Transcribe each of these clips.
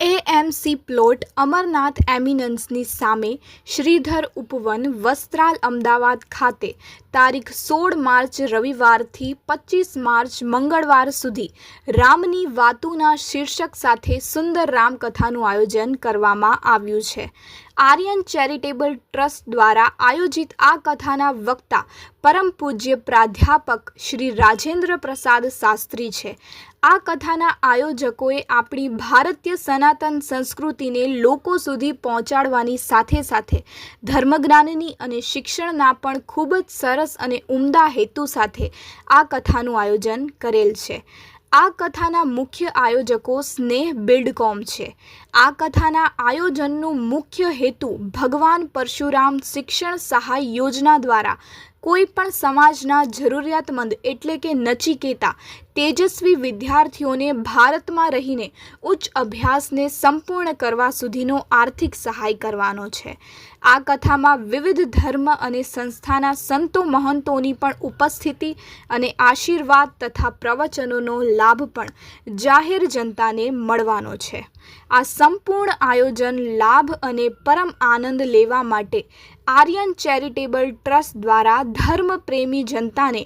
AMC plot Amarnath એમિનન્સની સામે શ્રીધર ઉપવન વસ્ત્રાલ અમદાવાદ ખાતે તારીખ સોળ માર્ચ રવિવારથી પચીસ માર્ચ મંગળવાર સુધી રામની વાતુના શીર્ષક સાથે સુંદર રામકથાનું આયોજન કરવામાં આવ્યું છે. આર્યન ચેરિટેબલ ટ્રસ્ટ દ્વારા આયોજિત આ કથાના વક્તા પરમ પૂજ્ય પ્રાધ્યાપક શ્રી રાજેન્દ્ર પ્રસાદ શાસ્ત્રી છે. આ કથાના આયોજકોએ આપણી ભારતીય સનાતન સંસ્કૃતિને લોકો સુધી પહોંચાડવાની સાથે સાથે ધર્મજ્ઞાનની અને શિક્ષણના પણ ખૂબ જ સરસ અને ઉમદા હેતુ સાથે આ કથાનું આયોજન કરેલ છે. આ કથાના મુખ્ય આયોજકો સ્નેહ બિલ્ડકોમ છે. આ કથાના આયોજનનું મુખ્ય હેતુ ભગવાન પરશુરામ શિક્ષણ સહાય યોજના દ્વારા કોઈ પણ સમાજના જરૂરિયાતમંદ એટલે કે નચિકેતા, તેજસ્વી વિદ્યાર્થીઓને ભારતમાં રહીને ઉચ્ચ અભ્યાસને સંપૂર્ણ કરવા સુધીનો આર્થિક સહાય કરવાનો છે. આ કથામાં વિવિધ ધર્મ અને સંસ્થાના સંતો મહંતોની પણ ઉપસ્થિતિ અને આશીર્વાદ તથા પ્રવચનોનો લાભ પણ જાહેર જનતાને મળવાનો છે. આ સંપૂર્ણ આયોજન લાભ અને પરમ આનંદ લેવા માટે આર્યન ચેરિટેબલ ટ્રસ્ટ દ્વારા ધર્મપ્રેમી જનતાને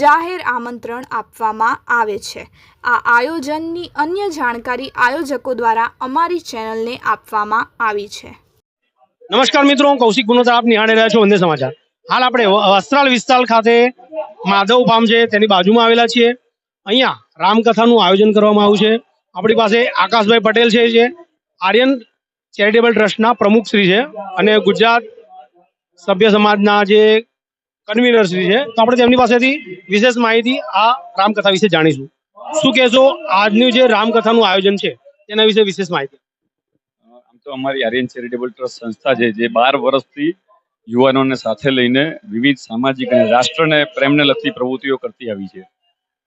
જાહેર આમંત્રણ આપવામાં આવે છે. આ આયોજનની અન્ય જાણકારી આયોજકો દ્વારા અમારી ચેનલને આપવામાં આવી છે. નમસ્કાર મિત્રો, હું કૌશિક ગુનોતા આપ નિહાળી રહ્યા છો વંદે સમાચાર. હાલ આપણે વસ્ત્રાલ વિસ્તાર ખાતે માધવ ફાર્મ છે, તેની બાજુમાં આવેલા છીએ. અહીંયા રામકથાનું આયોજન કરવામાં આવ્યું છે. આપણી પાસે આકાશભાઈ પટેલ છે, જે આર્યન ચેરિટેબલ ટ્રસ્ટના પ્રમુખ શ્રી છે અને ગુજરાત સભ્ય સમાજના જે કન્વીનર શ્રી છે. તો આપણે તેમની પાસેથી વિશેષ માહિતી આ રામકથા વિશે જાણીશું. શું કહેશો? આજનું જે રામકથાનું આયોજન છે, તેના વિશે વિશેષ માહિતી. આમ તો અમારી આર્યન ચેરિટેબલ ટ્રસ્ટ સંસ્થા છે, જે બાર વર્ષથી યુવાનોને સાથે લઈને વિવિધ સામાજિક અને રાષ્ટ્રને પ્રેમને લગતી પ્રવૃત્તિઓ કરતી આવી છે.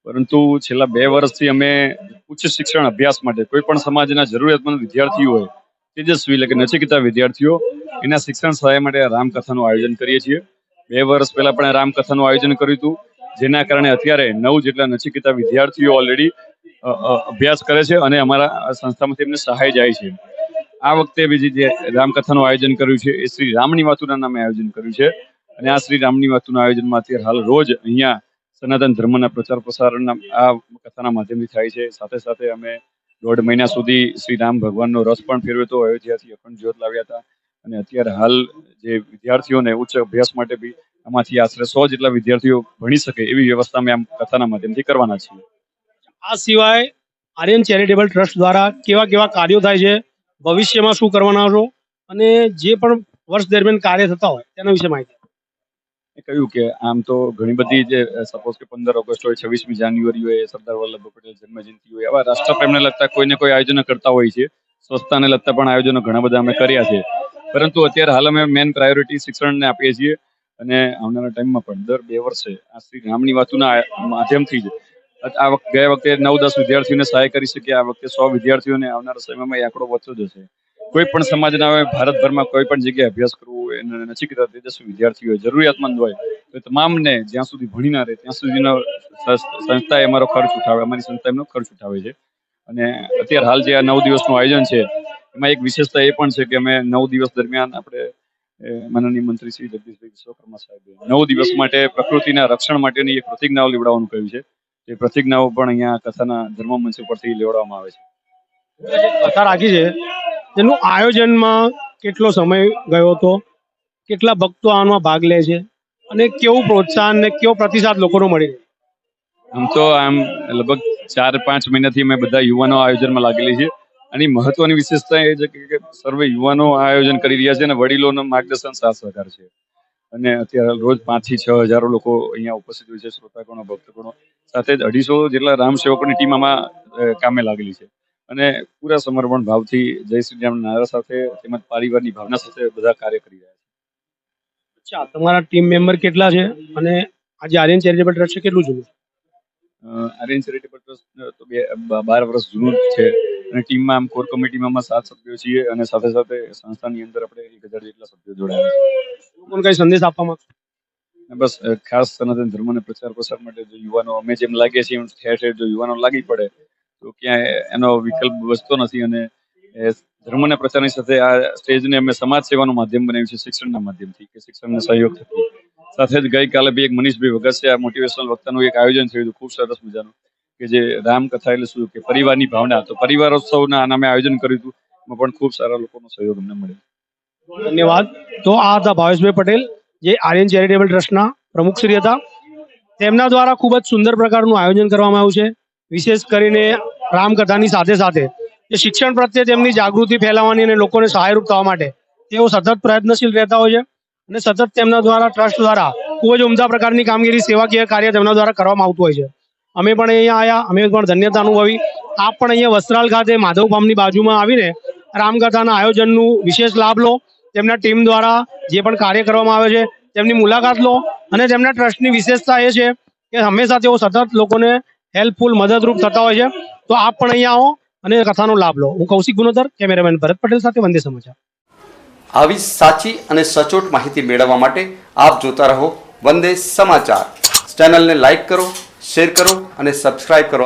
પરંતુ છેલ્લા બે વર્ષથી અમે ઉચ્ચ શિક્ષણ અભ્યાસ માટે કોઈ પણ સમાજના જરૂરિયાતમંદ વિદ્યાર્થીઓ હોય તેજસ્વી એટલે કે નચિકેતા વિદ્યાર્થીઓ, એના શિક્ષણ સહાય માટે રામકથાનું આયોજન કરીએ છીએ. બે વર્ષ પહેલા પણ રામકથાનું આયોજન કર્યું હતું, જેના કારણે અત્યારે નવ જેટલા નચિકેતા વિદ્યાર્થીઓ ઓલરેડી અભ્યાસ કરે છે અને અમારા સંસ્થામાંથી એમને સહાય જાય છે. આ વખતે બીજી જે રામકથાનું આયોજન કર્યું છે, એ શ્રી રામની વાતુના નામે આયોજન કર્યું છે. અને આ શ્રી રામની વાતુના આયોજનમાં અત્યારે હાલ રોજ અહીંયા સનાતન ધર્મના પ્રચાર પ્રસારના આ કથાના માધ્યમથી થાય છે. સાથે સાથે અમે દોઢ મહિના સુધી શ્રી રામ ભગવાનનો રસ પણ ફેરવ્યો હતો અયોધ્યાથી અખંડ જ્યોત લાવ્યા હતા. અને અત્યારે હાલ જે વિદ્યાર્થીઓને ઉચ્ચ અભ્યાસ માટે બી આમાંથી આશરે સો જેટલા વિદ્યાર્થીઓ ભણી શકે એવી વ્યવસ્થા અમે આમ કથાના માધ્યમથી કરવાના છીએ. આ સિવાય આર્યન ચેરિટેબલ ટ્રસ્ટ દ્વારા કેવા કેવા કાર્યો થાય છે, ભવિષ્યમાં શું કરવાના છો અને જે પણ વર્ષ દરમિયાન કાર્ય થતા હોય તેના વિશે માહિતી. કહ્યું કે આમ તો ઘણી બધી જે સપોઝ કે પંદર ઓગસ્ટ હોય, છવ્વીસમી જાન્યુઆરી હોય, સરદાર વલ્લભભાઈ પટેલ જન્મજયંતિ હોય, આવા રાષ્ટ્રપ્રેમને લગતા કોઈને કોઈ આયોજનો કરતા હોય છે. સ્વચ્છતાને લગતા પણ આયોજનો ઘણા બધા અમે કર્યા છે. પરંતુ અત્યારે હાલ અમે મેન પ્રાયોરિટી શિક્ષણને આપીએ છીએ અને આવનારા ટાઈમમાં પણ દર બે વર્ષે આ શ્રી રામની વાતુના માધ્યમથી જ આ વખતે ગયા વખતે નવ દસ વિદ્યાર્થીઓને સહાય કરી શકીએ, આ વખતે સો વિદ્યાર્થીઓને આવનારા સમયમાં એ આંકડો વધતો જશે. કોઈ પણ સમાજના હોય, ભારતભરમાં કોઈ પણ જગ્યાએ અભ્યાસ કરવો હોય અને કરતા તેજસ્વી વિદ્યાર્થી હોય, જરૂરિયાતમંદ હોય, તો તમામને જ્યાં સુધી ભણી ના રહે, ત્યાં સુધીનો સંસ્થા એ અમારો ખર્ચ ઉઠાવે, અમારી સંસ્થા એમનો ખર્ચ ઉઠાવે છે. અને અત્યારે હાલ જે આ નવ દિવસનું આયોજન છે, એમાં એક વિશેષતા એ પણ છે કે અમે નવ દિવસ દરમિયાન આપણે માનનીય મંત્રી શ્રી જગદીશભાઈ વિશ્વકર્મા સાહેબે નવ દિવસ માટે પ્રકૃતિના રક્ષણ માટેની એક પ્રતિજ્ઞાઓ લેવડાવવાનું કહ્યું છે. એ પ્રતિજ્ઞાઓ પણ અહીંયા કથાના ધર્મ મંચ ઉપરથી લેવડાવવામાં આવે છે. કથા રાખી છે. તેનું આયોજનમાં કેટલો સમય ગયો હતો? કેટલા ભક્તો આમાં ભાગ લે છે? અને કેવું પ્રોત્સાહન ને કેવો પ્રતિસાદ લોકોનો મળી આમ તો આમ લગભગ ચાર, પાંચ મહિનાથી અમે બધા યુવાનો આયોજનમાં લાગેલી છે. અને મહત્વની વિશેષતા એ છે કે સર્વે યુવાનો આયોજન કરી રહ્યા છે અને વડીલોનું માર્ગદર્શન સાથ સહકાર છે. અને અત્યારે રોજ પાંચથી છ હજારો લોકો અહીંયા ઉપસ્થિત હોય છે, શ્રોતાગણો, ભક્તગણો. સાથે જ અઢીસો જેટલા રામ સેવકોની ટીમ આમાં કામે લાગેલી છે. અને પૂરા સમર્પણ ભાવથી જય શ્રી રામ નારા સાથે તેમજ પરિવારની ભાવના સાથે બધા કાર્ય કરી રહ્યા છે. અચ્છા તમારા ટીમ મેમ્બર કેટલા છે? અને આજે આર્યન ચેરિટેબલ ટ્રસ્ટ છે કેટલું જૂનું આર્યન ચેરિટેબલ ટ્રસ્ટ તો બે બાર વર્ષ જૂનું છે. અને ટીમમાં આમ કોર કમિટીમાં અમે સાત સભ્યો છીએ અને સાથે સાથે સંસ્થાની અંદર આપણે એક હજાર જેટલા સભ્યો જોડાયા છે. લોકોને કઈ સંદેશ આપવા માંગશો? બસ ખાસ સનાતન ધર્મને પ્રચાર પ્રસાર માટે જો યુવાનો અમે જેમ લાગીએ છીએ એમ ઠેર ઠેર જો યુવાનો લાગી પડે તો ક્યાંય એનો વિકલ્પ બચતો નથી અને ધર્મને પ્રચારની સાથે આ સ્ટેજને અમે સમાજ સેવાનું માધ્યમ બનાવ્યું છે, શિક્ષણના માધ્યમથી કે શિક્ષણને સહયોગ થકી. સાથે જ ગઈકાલે બી એક મનીષભાઈ વગસિયા મોટિવેશનલ વક્તાનું એક આયોજન થયું હતું, ખૂબ સરસ મજાનું. કે જે રામકથા એટલે શું કે પરિવારની ભાવના. તો પરિવારોત્સવના નામે આયોજન કર્યું હતું, એમાં પણ ખૂબ સારા લોકોનો સહયોગ અમને મળ્યો. ધન્યવાદ. તો આ હતા ભાવેશભાઈ પટેલ, જે આર્યન ચેરિટેબલ ટ્રસ્ટના પ્રમુખશ્રી હતા. તેમના દ્વારા ખૂબ જ સુંદર પ્રકારનું આયોજન કરવામાં આવ્યું છે. વિશેષ કરીને રામકથાની સાથે સાથે જે શિક્ષણ પ્રત્યે તેમની જાગૃતિ ફેલાવવાની અને લોકોને સહાયરૂપ થવા માટે તેઓ સતત પ્રયત્નશીલ રહેતા હોય છે અને સતત તેમના દ્વારા ટ્રસ્ટ દ્વારા ખૂબ જ ઉમદા પ્રકારની કામગીરી, સેવાકીય કાર્ય તેમના દ્વારા કરવામાં આવતું હોય છે. અમે પણ અહીંયા આવ્યા અમે પણ ધન્યતા અનુભવી. આપ પણ અહીંયા વસ્ત્રાલ ખાતે માધવ ફાર્મની બાજુમાં આવીને રામકથાના આયોજનનું વિશેષ લાભ લો. તેમના ટીમ દ્વારા જે પણ કાર્ય કરવામાં આવે છે, તેમની મુલાકાત લો અને તેમના ટ્રસ્ટની વિશેષતા એ છે કે હંમેશા તેઓ સતત લોકોને હેલ્પફુલ મદદરૂપ થતા હોય છે. તો આપ પણ અહીંયા આવો અને કથાનો લાભ લો. હું કૌશિક ગુનોતર કેમેરામેન ભરત પટેલ સાથે વંદે સમાચાર. આવી સાચી અને સચોટ માહિતી મેળવવા માટે આપ જોતા રહો વંદે સમાચાર. ચેનલને લાઈક કરો, શેર કરો અને સબસ્ક્રાઇબ કરો.